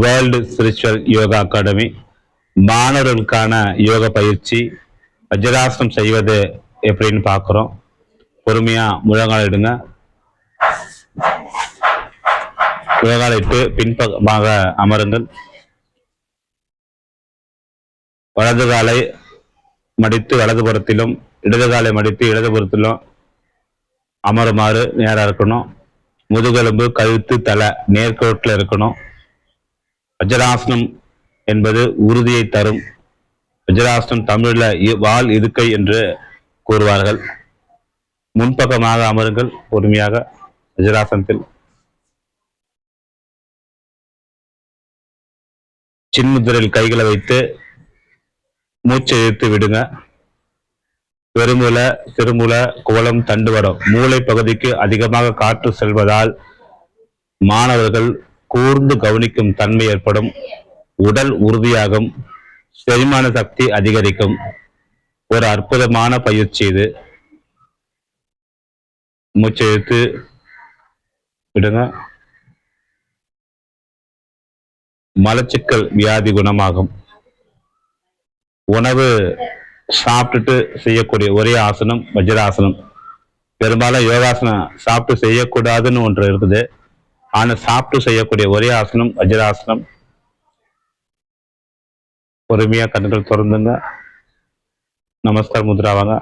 World spiritual yoga academy மாணவர்களுக்கான யோக பயிற்சி வஜ்ராசனம் செய்வது எப்படின்னு பார்க்குறோம். பொறுமையாக முழங்கால் இடுங்க. முழங்கால் இட்டு பின்பக்கமாக அமருங்கள். வலது காலை மடித்து வலதுபுறத்திலும் இடது காலை மடித்து இடதுபுறத்திலும் அமருமாறு நேராக இருக்கணும். முதுகெலும்பு கழுத்து தலை நேர்கோட்டில் இருக்கணும். வஜ்ராசனம் என்பது உறுதியை தரும். வஜ்ராசனம் தமிழில் வால் இருக்கை என்று கூறுவார்கள். முன்பக்கமாக அமருங்கள் பொறுமையாக வஜ்ராசனத்தில் சின்முத்திரையில் கைகளை வைத்து மூச்சை இழுத்து விடுங்க. பெருமுளை சிறுமுல குவளம் தண்டுவடம் மூளை பகுதிக்கு அதிகமாக காற்று செல்வதால் மாணவர்கள் கூர்ந்து கவனிக்கும் தன்மை ஏற்படும். உடல் உறுதியாகும். செரிமான சக்தி அதிகரிக்கும். ஒரு அற்புதமான பயிற்சி இது. மூச்சை விடுங்க. மலச்சிக்கல் வியாதி குணமாகும். உணவு சாப்பிட்டுட்டு செய்யக்கூடிய ஒரே ஆசனம் வஜ்ராசனம். பெரும்பாலும் யோகாசனம் சாப்பிட்டு செய்யக்கூடாதுன்னு ஒன்று இருக்குது. ஆனா சாப்பிட்டு செய்யக்கூடிய ஒரே ஆசனம் வஜ்ராசனம். பொறுமையா கண்கள் திறந்துங்க. நமஸ்கார் முத்ராவாங்க.